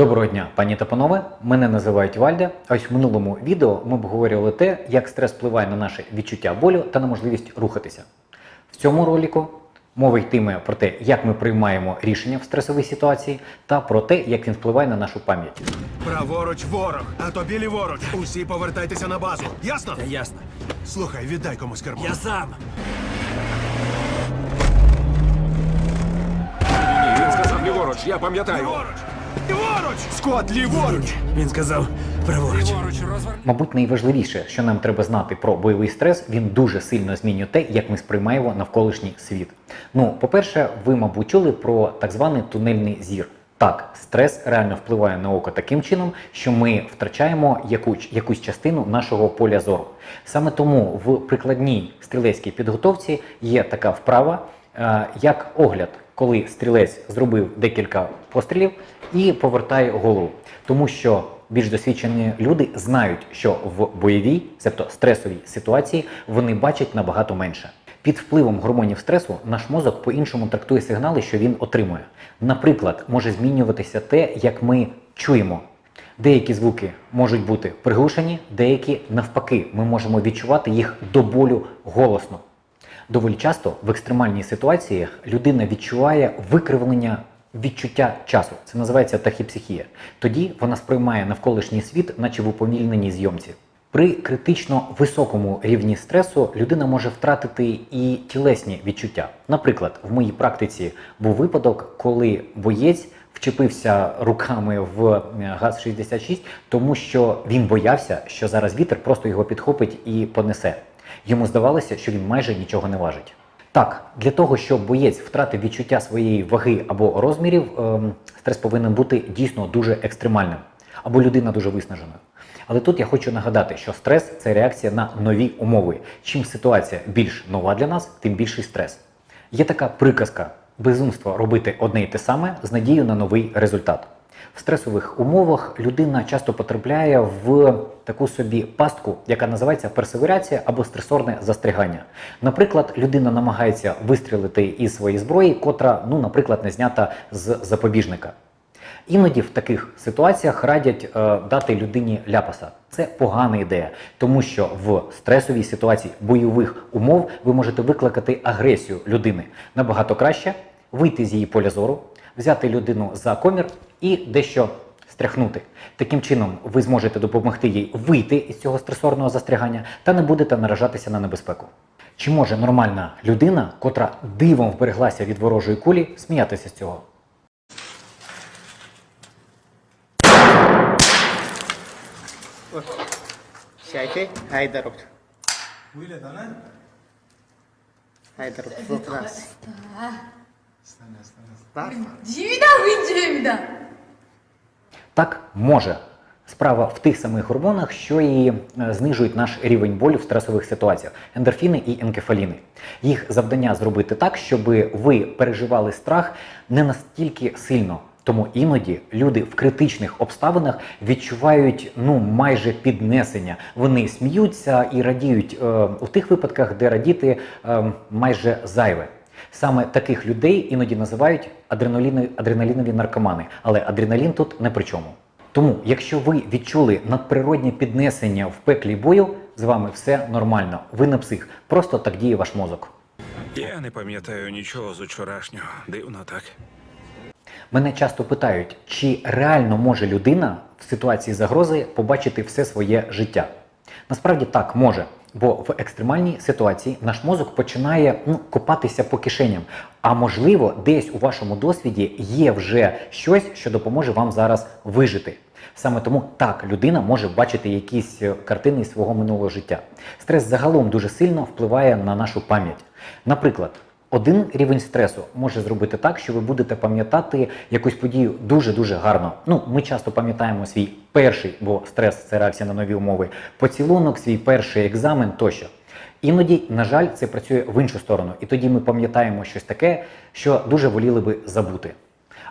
Доброго дня, пані та панове. Мене називають Вальда. А ось в минулому відео ми обговорювали те, як стрес впливає на наше відчуття болю та на можливість рухатися. В цьому ролику мова йтиме про те, як ми приймаємо рішення в стресовій ситуації, та про те, як він впливає на нашу пам'ять. Праворуч ворог, а тобі ліворуч. Усі повертайтеся на базу. Ясно? Та ясно. Слухай, віддай комусь кермо. Я сам. Він сказав ліворуч, я пам'ятаю. Ліворуч! Ліворуч! Скот, ліворуч! Він сказав праворуч. Мабуть, найважливіше, що нам треба знати про бойовий стрес, він дуже сильно змінює те, як ми сприймаємо навколишній світ. Ну, по-перше, ви, мабуть, чули про так званий тунельний зір. Так, стрес реально впливає на око таким чином, що ми втрачаємо яку, якусь частину нашого поля зору. Саме тому в прикладній стрілецькій підготовці є така вправа, як огляд, коли стрілець зробив декілька пострілів і повертає голову. Тому що більш досвідчені люди знають, що в бойовій, тобто стресовій ситуації, вони бачать набагато менше. Під впливом гормонів стресу наш мозок по-іншому трактує сигнали, що він отримує. Наприклад, може змінюватися те, як ми чуємо. Деякі звуки можуть бути приглушені, деякі навпаки, ми можемо відчувати їх до болю голосно. Доволі часто в екстремальній ситуації людина відчуває викривлення відчуття часу. Це називається тахіпсихія. Тоді вона сприймає навколишній світ, наче в уповільненій зйомці. При критично високому рівні стресу людина може втратити і тілесні відчуття. Наприклад, в моїй практиці був випадок, коли боєць вчепився руками в е, ГАЗ-66, тому що він боявся, що зараз вітер просто його підхопить і понесе. Йому здавалося, що він майже нічого не важить. Так, для того, щоб боєць втратив відчуття своєї ваги або розмірів, ем, стрес повинен бути дійсно дуже екстремальним, або людина дуже виснажена. Але тут я хочу нагадати, що стрес це реакція на нові умови. Чим ситуація більш нова для нас, тим більший стрес. Є така приказка: безумство робити одне й те саме з надією на новий результат. В стресових умовах людина часто потрапляє в таку собі пастку, яка називається персеверація або стресорне застрягання. Наприклад, людина намагається вистрілити із своєї зброї, котра, ну, наприклад, не знята з запобіжника. Іноді в таких ситуаціях радять е, дати людині ляпаса. Це погана ідея, тому що в стресовій ситуації бойових умов ви можете викликати агресію людини. Набагато краще вийти з її поля зору, взяти людину за комір і дещо стряхнути. Таким чином, ви зможете допомогти їй вийти із цього стресорного застрягання та не будете наражатися на небезпеку. Чи може нормальна людина, котра дивом вбереглася від ворожої кулі, сміятися з цього? Şayke Haydar oldu. Buyurun ana. Haydar oldu. Fotoğraf. Дивіда, видивіда. Так може. Справа в тих самих гормонах, що і е, знижують наш рівень болю в стресових ситуаціях ендорфіни і енкефаліни. Їх завдання зробити так, щоб ви переживали страх не настільки сильно. Тому іноді люди в критичних обставинах відчувають ну майже піднесення. Вони сміються і радіють е, у тих випадках, де радіти е, майже зайве. Саме таких людей іноді називають адреналінові наркомани, але адреналін тут не при чому. Тому, якщо ви відчули надприроднє піднесення в пеклі бою, з вами все нормально. Ви не псих, просто так діє ваш мозок. Я не пам'ятаю нічого з учорашнього. Дивно так. Мене часто питають, чи реально може людина в ситуації загрози побачити все своє життя. Насправді так може, бо в екстремальній ситуації наш мозок починає ну, копатися по кишеням. А можливо, десь у вашому досвіді є вже щось, що допоможе вам зараз вижити. Саме тому так людина може бачити якісь е, картини свого минулого життя. Стрес загалом дуже сильно впливає на нашу пам'ять. Наприклад, один рівень стресу може зробити так, що ви будете пам'ятати якусь подію дуже-дуже гарно. Ну, ми часто пам'ятаємо свій перший, бо стрес це реакція на нові умови, поцілунок, свій перший екзамен тощо. Іноді, на жаль, це працює в іншу сторону, і тоді ми пам'ятаємо щось таке, що дуже воліли би забути.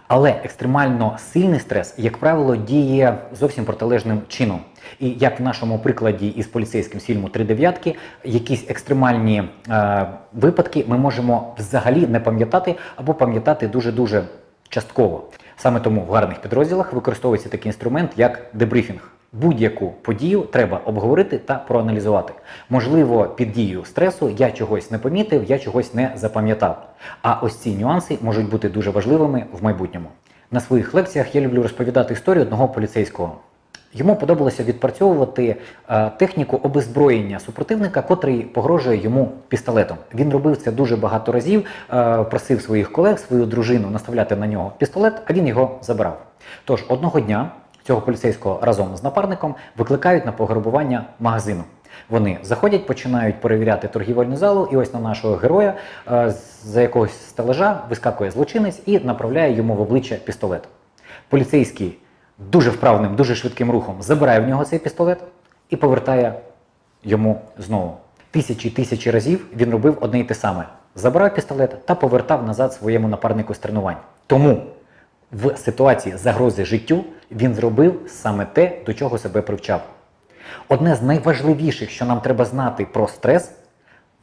Але екстремально сильний стрес, як правило, діє зовсім протилежним чином. І як в нашому прикладі із поліцейським фільму «Три дев'ятки, якісь екстремальні е, випадки ми можемо взагалі не пам'ятати або пам'ятати дуже-дуже частково. Саме тому в гарних підрозділах використовується такий інструмент, як дебрифінг. Будь-яку подію треба обговорити та проаналізувати. Можливо, під дією стресу я чогось не помітив, я чогось не запам'ятав. А ось ці нюанси можуть бути дуже важливими в майбутньому. На своїх лекціях я люблю розповідати історію одного поліцейського. Йому подобалося відпрацьовувати е, техніку обезброєння супротивника, котрий погрожує йому пістолетом. Він робив це дуже багато разів, е, просив своїх колег, свою дружину наставляти на нього пістолет, а він його забрав. Тож одного дня цього поліцейського разом з напарником викликають на пограбування магазину. Вони заходять, починають перевіряти торгівельну залу, і ось на нашого героя е, за якогось стележа вискакує злочинець і направляє йому в обличчя пістолет. Поліцейський дуже вправним, дуже швидким рухом забирає в нього цей пістолет і повертає йому знову. Тисячі тисячі разів він робив одне й те саме: забирав пістолет та повертав назад своєму напарнику з тренувань. Тому в ситуації загрози життю він зробив саме те, до чого себе привчав. Одне з найважливіших, що нам треба знати про стрес,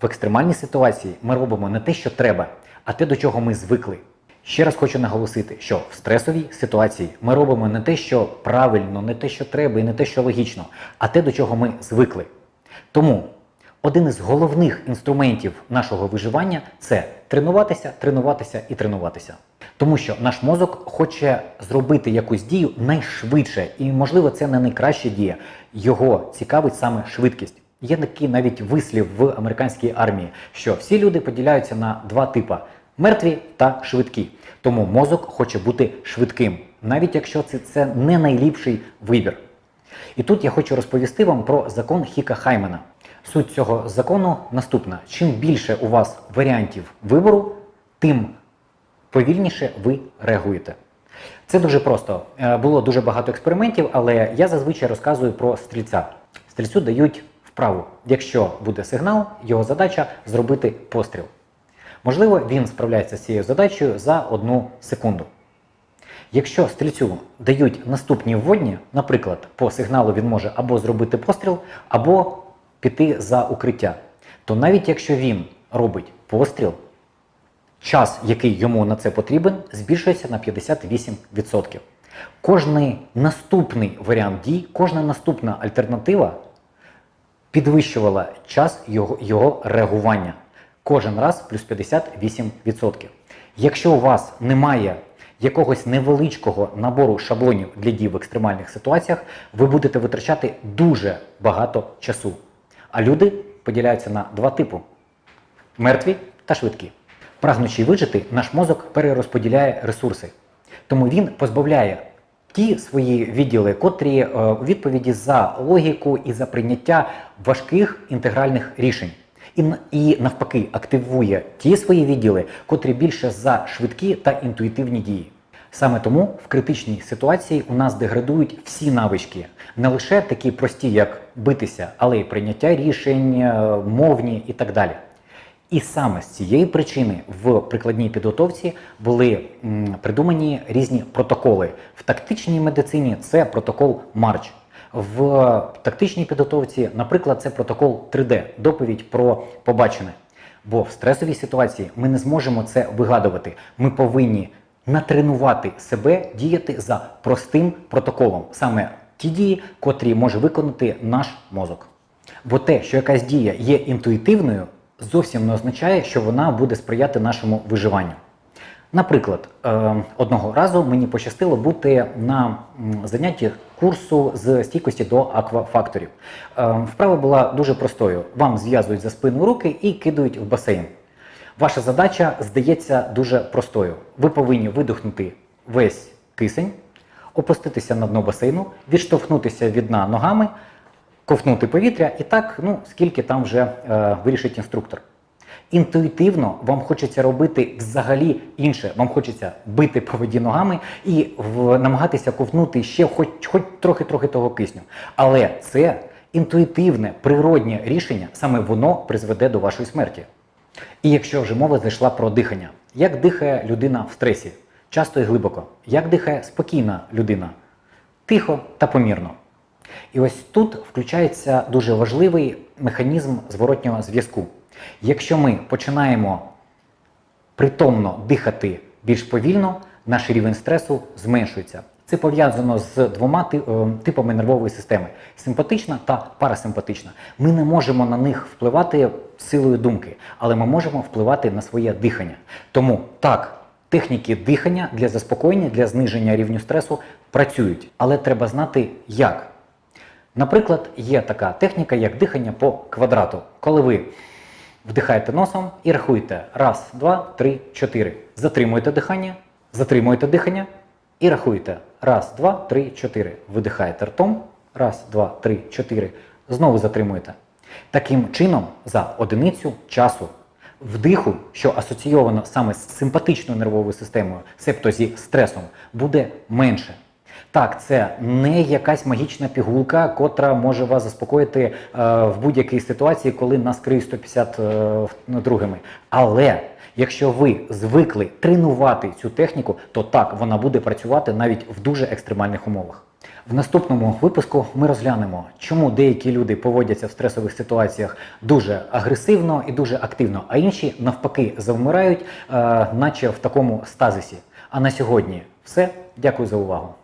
в екстремальній ситуації ми робимо не те, що треба, а те, до чого ми звикли. Ще раз хочу наголосити, що в стресовій ситуації ми робимо не те, що правильно, не те, що треба, і не те, що логічно, а те, до чого ми звикли. Тому один із головних інструментів нашого виживання це тренуватися, тренуватися і тренуватися. Тому що наш мозок хоче зробити якусь дію найшвидше, і, можливо, це не найкраща дія. Його цікавить саме швидкість. Є такий навіть вислів в американській армії, що всі люди поділяються на два типи: мертві та швидкі. Тому мозок хоче бути швидким, навіть якщо це, це не найліпший вибір. І тут я хочу розповісти вам про закон Хіка Хаймена. Суть цього закону наступна: чим більше у вас варіантів вибору, тим повільніше ви реагуєте. Це дуже просто. Е, Було дуже багато експериментів, але я зазвичай розказую про стрільця. Стрільцю дають вправу. Якщо буде сигнал, його задача зробити постріл. Можливо, він справляється з цією задачею за одну секунду. Якщо стрільцю дають наступні вводні, наприклад, по сигналу він може або зробити постріл, або піти за укриття, то навіть якщо він робить постріл, час, який йому на це потрібен, збільшується на 58%. Кожний наступний варіант дій, кожна наступна альтернатива підвищувала час його, його реагування. Кожен раз плюс 58%. Якщо у вас немає якогось невеличкого набору шаблонів для дій в екстремальних ситуаціях, ви будете витрачати дуже багато часу. А люди поділяються на два типи: мертві та швидкі. Прагнучи вижити, наш мозок перерозподіляє ресурси. Тому він позбавляє ті свої відділи, котрі е, у відповіді за логіку і за прийняття важких інтегральних рішень. І, і навпаки активує ті свої відділи, котрі більше за швидкі та інтуїтивні дії. Саме тому в критичній ситуації у нас деградують всі навички, не лише такі прості, як битися, але й прийняття рішень, е, мовні і так далі. І саме з цієї причини в прикладній підготовці були придумані різні протоколи. В тактичній медицині це протокол Марч. В тактичній підготовці, наприклад, це протокол 3D, доповідь про побачене. Бо в стресовій ситуації ми не зможемо це вигадувати. Ми повинні натренувати себе діяти за простим протоколом, саме ті дії, котрі може виконати наш мозок. Бо те, що якась дія є інтуїтивною, зовсім не означає, що вона буде сприяти нашому виживанню. Наприклад, е, одного разу мені пощастило бути на занятті курсу з стійкості до аквафакторів. Е, Вправа була дуже простою: вам зв'язують за спину руки і кидають в басейн. Ваша задача здається дуже простою. Ви повинні видихнути весь кисень, опуститися на дно басейну, відштовхнутися від дна ногами, ковтнути повітря і так, ну, скільки там вже е, вирішить інструктор. Інтуїтивно вам хочеться робити взагалі інше. Вам хочеться бити по воді ногами і в, намагатися ковтнути ще хоч, хоч трохи-трохи того кисню. Але це інтуїтивне, природнє рішення, саме воно призведе до вашої смерті. І якщо вже мова зайшла про дихання, як дихає людина в стресі? Часто і глибоко. Як дихає спокійна людина? Тихо та помірно. І ось тут включається дуже важливий механізм зворотнього зв'язку. Якщо ми починаємо притомно дихати більш повільно, наш рівень стресу зменшується. Це пов'язано з двома е, типами нервової системи: симпатична та парасимпатична. Ми не можемо на них впливати силою думки, але ми можемо впливати на своє дихання. Тому так, техніки дихання для заспокоєння, для зниження рівню стресу працюють, але треба знати як. Наприклад, є така техніка, як дихання по квадрату, коли ви вдихаєте носом і рахуєте раз, два, три, чотири. Затримуєте дихання, затримуєте дихання і рахуєте раз, два, три, чотири. Видихаєте ртом, раз, два, три, чотири. Знову затримуєте. Таким чином, за одиницю часу вдиху, що асоційовано саме з симпатичною нервовою системою, себто зі стресом, буде менше. Так, це не якась магічна пігулка, котра може вас заспокоїти е, в будь-якій ситуації, коли нас криє 150 е, другими. Але якщо ви звикли тренувати цю техніку, то так вона буде працювати навіть в дуже екстремальних умовах. В наступному випуску ми розглянемо, чому деякі люди поводяться в стресових ситуаціях дуже агресивно і дуже активно, а інші навпаки завмирають, е, наче в такому стазисі. А на сьогодні все. Дякую за увагу.